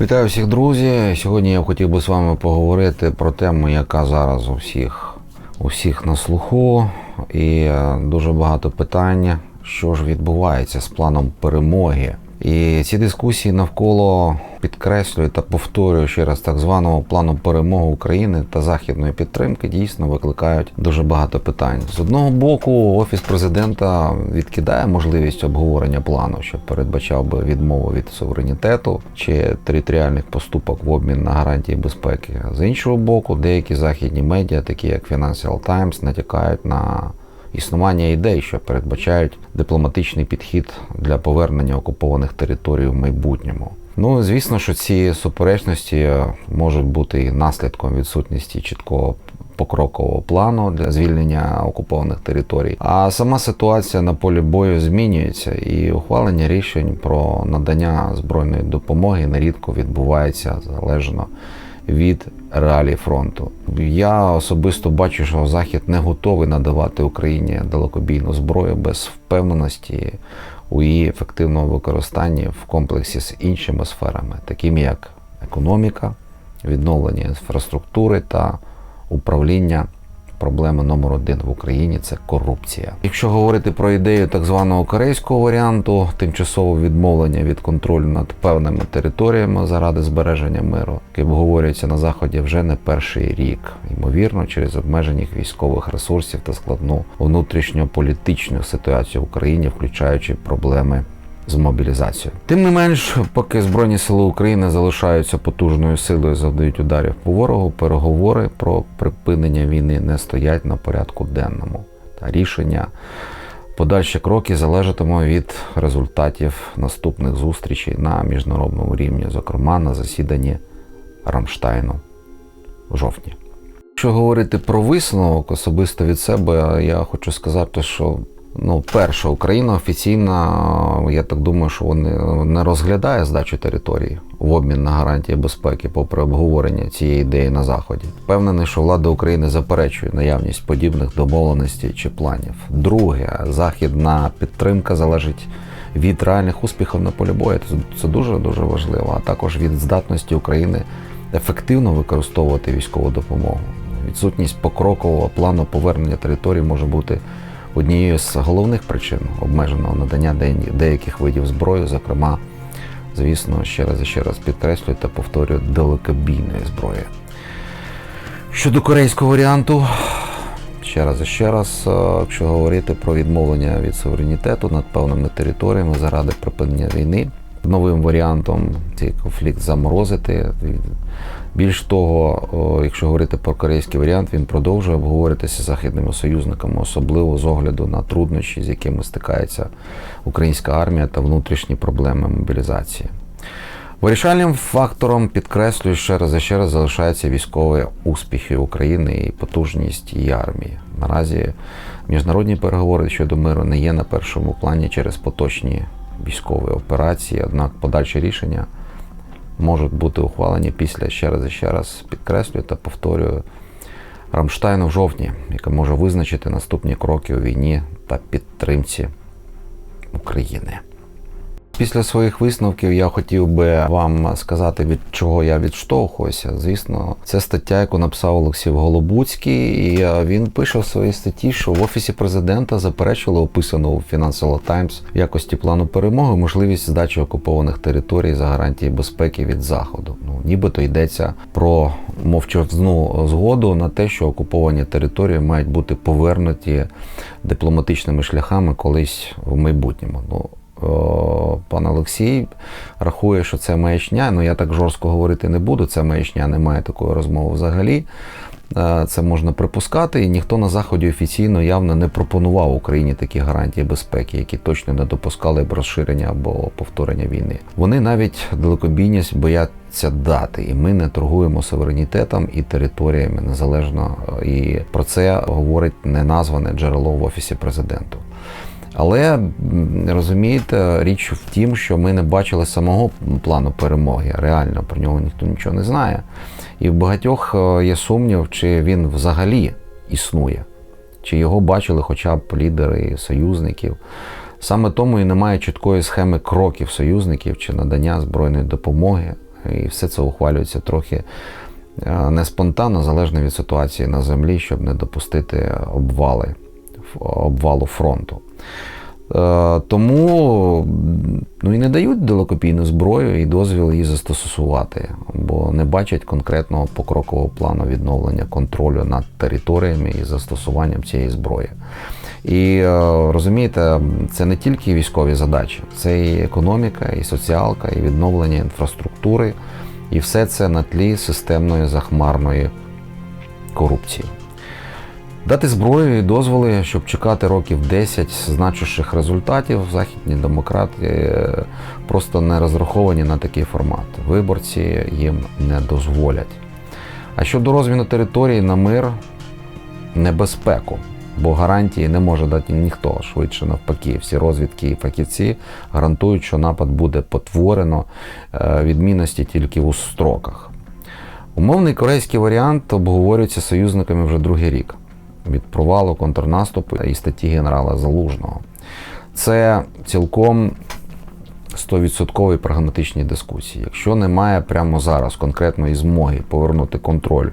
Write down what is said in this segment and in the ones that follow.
Вітаю всіх, друзі. Сьогодні я хотів би з вами поговорити про тему, яка зараз у всіх, у всіх на слуху, і е, дуже багато питань, що ж відбувається з планом перемоги. І ці дискусії навколо підкреслюю та повторюю ще раз так званого плану перемоги України та західної підтримки дійсно викликають дуже багато питань. З одного боку, офіс президента відкидає можливість обговорення плану, що передбачав би відмову від суверенітету чи територіальних поступок в обмін на гарантії безпеки. З іншого боку, деякі західні медіа, такі як Financial Times, натякають на існування ідей, що передбачають дипломатичний підхід для повернення окупованих територій в майбутньому. Ну, звісно, що ці суперечності можуть бути наслідком відсутності чіткого покрокового плану для звільнення окупованих територій. А сама ситуація на полі бою змінюється, і ухвалення рішень про надання збройної допомоги нерідко відбувається залежно від реалій фронту. Я особисто бачу, що Захід не готовий надавати Україні далекобійну зброю без впевненості у її ефективному використанні в комплексі з іншими сферами, такими як економіка, відновлення інфраструктури та управління. Проблема номер один в Україні це корупція. Якщо говорити про ідею так званого корейського варіанту, тимчасове відмовлення від контролю над певними територіями заради збереження миру, який обговорюється на заході вже не перший рік, ймовірно, через обмеження військових ресурсів та складну внутрішньополітичну ситуацію в Україні, включаючи проблеми з мобілізацією. Тим не менш, поки Збройні сили України залишаються потужною силою, завдають ударів по ворогу, переговори про припинення війни не стоять на порядку денному. Та рішення подальші кроки залежатимуть від результатів наступних зустрічей на міжнародному рівні, зокрема на засіданні Рамштайну в жовтні. Якщо говорити про висновок особисто від себе, я хочу сказати, що Ну, перше, Україна офіційно, я так думаю, що вони не розглядає здачу території в обмін на гарантії безпеки, попри обговорення цієї ідеї на заході. Впевнений, що влада України заперечує наявність подібних домовленостей чи планів. Друге, західна підтримка залежить від реальних успіхів на полі бою. Це дуже дуже важливо, а також від здатності України ефективно використовувати військову допомогу. Відсутність покрокового плану повернення території може бути однією з головних причин обмеженого надання деяких видів зброї, зокрема, звісно, ще раз і ще раз підкреслюю та повторюю далекобійної зброї. Щодо корейського варіанту, ще раз і ще раз, якщо говорити про відмовлення від суверенітету над певними територіями заради припинення війни, новим варіантом цей конфлікт заморозити. Більш того, якщо говорити про корейський варіант, він продовжує обговорюватися з західними союзниками, особливо з огляду на труднощі, з якими стикається українська армія та внутрішні проблеми мобілізації. Вирішальним фактором підкреслюю ще раз і ще раз залишаються військові успіхи України і потужність її армії. Наразі міжнародні переговори щодо миру не є на першому плані через поточні військові операції, однак подальші рішення можуть бути ухвалені після ще раз і ще раз підкреслюю та повторюю Рамштайну в жовтні, яка може визначити наступні кроки у війні та підтримці України. Після своїх висновків я хотів би вам сказати, від чого я відштовхуюся. Звісно, це стаття, яку написав Олексій Голобуцький, і він пише в своїй статті, що в офісі президента заперечили описану у Financial Times в якості плану перемоги можливість здачі окупованих територій за гарантії безпеки від заходу. Ну нібито йдеться про мовчазну згоду на те, що окуповані території мають бути повернуті дипломатичними шляхами колись в майбутньому. Ну пан Олексій рахує, що це маячня. Ну я так жорстко говорити не буду. Це маячня, немає такої розмови взагалі. Це можна припускати, і ніхто на заході офіційно явно не пропонував Україні такі гарантії безпеки, які точно не допускали б розширення або повторення війни. Вони навіть далекобійність бояться дати, і ми не торгуємо суверенітетом і територіями незалежно. І про це говорить неназване джерело в офісі президенту. Але розумієте, річ в тім, що ми не бачили самого плану перемоги. Реально про нього ніхто нічого не знає. І в багатьох е, є сумнів, чи він взагалі існує, чи його бачили хоча б лідери союзників. Саме тому і немає чіткої схеми кроків союзників чи надання збройної допомоги, І все це ухвалюється трохи е, не спонтанно, залежно від ситуації на землі, щоб не допустити обвали, обвалу фронту. Е, Тому ну, і не дають далекопійну зброю і дозвіл її застосувати, бо не бачать конкретного покрокового плану відновлення контролю над територіями і застосуванням цієї зброї. І е, розумієте, це не тільки військові задачі, це і економіка, і соціалка, і відновлення інфраструктури, і все це на тлі системної захмарної корупції. Дати зброю і дозволи, щоб чекати років 10 значущих результатів, західні демократи е, просто не розраховані на такий формат. Виборці їм не дозволять. А щодо розміну території на мир, небезпеку, бо гарантії не може дати ніхто. Швидше навпаки, всі розвідки і фахівці гарантують, що напад буде потворено е, відмінності тільки у строках. Умовний корейський варіант обговорюється союзниками вже другий рік від провалу контрнаступу і статті генерала Залужного. Це цілком 100% прагматичні дискусії. Якщо немає прямо зараз конкретної змоги повернути контроль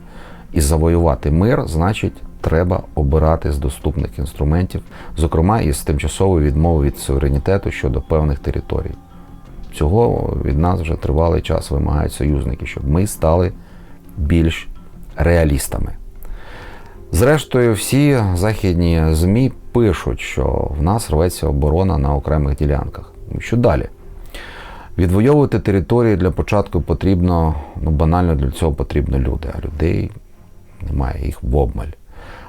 і завоювати мир, значить треба обирати з доступних інструментів, зокрема із тимчасової відмови від суверенітету щодо певних територій. Цього від нас вже тривалий час вимагають союзники, щоб ми стали більш реалістами. Зрештою, всі західні ЗМІ пишуть, що в нас рветься оборона на окремих ділянках. Що далі? Відвоювати території для початку потрібно, ну банально для цього потрібно люди, а людей немає, їх в обмаль.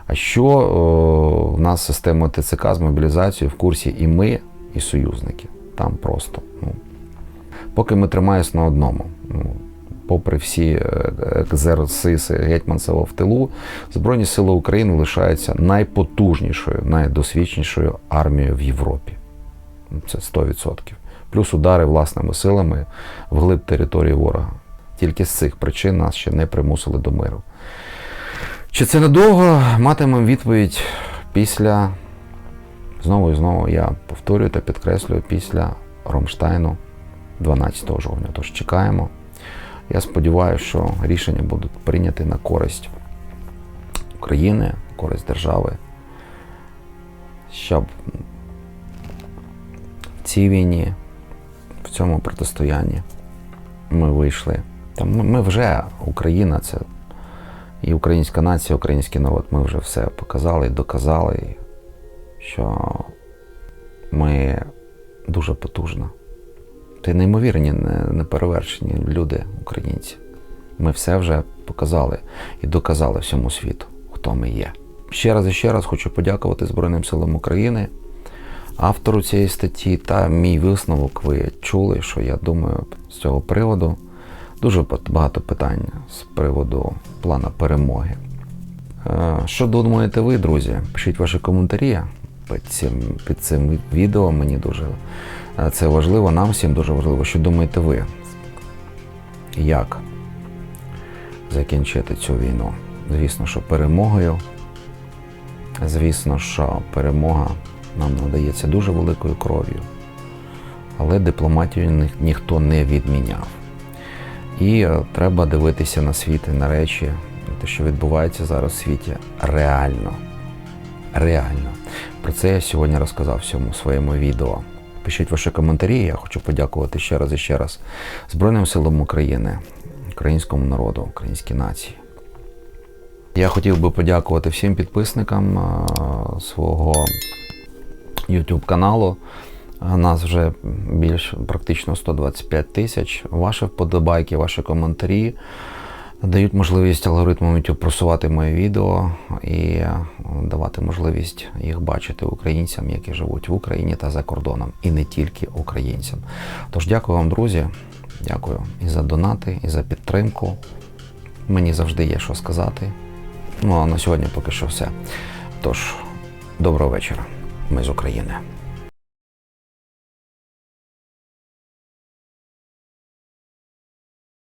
А що о, в нас система ТЦК з мобілізацією в курсі і ми, і союзники. Там просто. Ну, Поки ми тримаємось на одному. Ну, попри всі е, екзерсиси Гетьманцева в тилу, Збройні Сили України лишаються найпотужнішою, найдосвідченішою армією в Європі. Це 100%. Плюс удари власними силами вглиб території ворога. Тільки з цих причин нас ще не примусили до миру. Чи це недовго матимемо відповідь після, знову і знову я повторюю та підкреслюю, після Ромштайну 12 жовтня. Тож чекаємо. Я сподіваюся, що рішення будуть прийняті на користь України, на користь держави, щоб в цій війні, в цьому протистоянні ми вийшли. Там ми- ми вже Україна, це і українська нація, український народ. Ми вже все показали і доказали, що ми дуже потужна. Це неймовірні, неперевершені люди, українці. Ми все вже показали і доказали всьому світу, хто ми є. Ще раз і ще раз хочу подякувати Збройним силам України, автору цієї статті та мій висновок. Ви чули, що я думаю з цього приводу. Дуже багато питань з приводу плана перемоги. Е, Що думаєте ви, друзі? Пишіть ваші коментарі під цим, під цим відео. Мені дуже це важливо, нам всім дуже важливо. Що думаєте ви? Як закінчити цю війну? Звісно, що перемогою. Звісно, що перемога нам надається дуже великою кров'ю, але дипломатію ні- ніхто не відміняв. І е, треба дивитися на світ і на речі, те, що відбувається зараз у світі, реально. Реально. Про це я сьогодні розказав в цьому своєму відео. Пишіть ваші коментарі. Я хочу подякувати ще раз і ще раз Збройним силам України, українському народу, українській нації. Я хотів би подякувати всім підписникам свого YouTube каналу. Нас вже більш практично 125 тисяч. Ваші вподобайки, ваші коментарі дають можливість алгоритмам YouTube просувати моє відео і е, давати можливість їх бачити українцям, які живуть в Україні та за кордоном, і не тільки українцям. Тож дякую вам, друзі. Дякую і за донати, і за підтримку. Мені завжди є що сказати. Ну а на сьогодні поки що все. Тож, доброго вечора. Ми з України.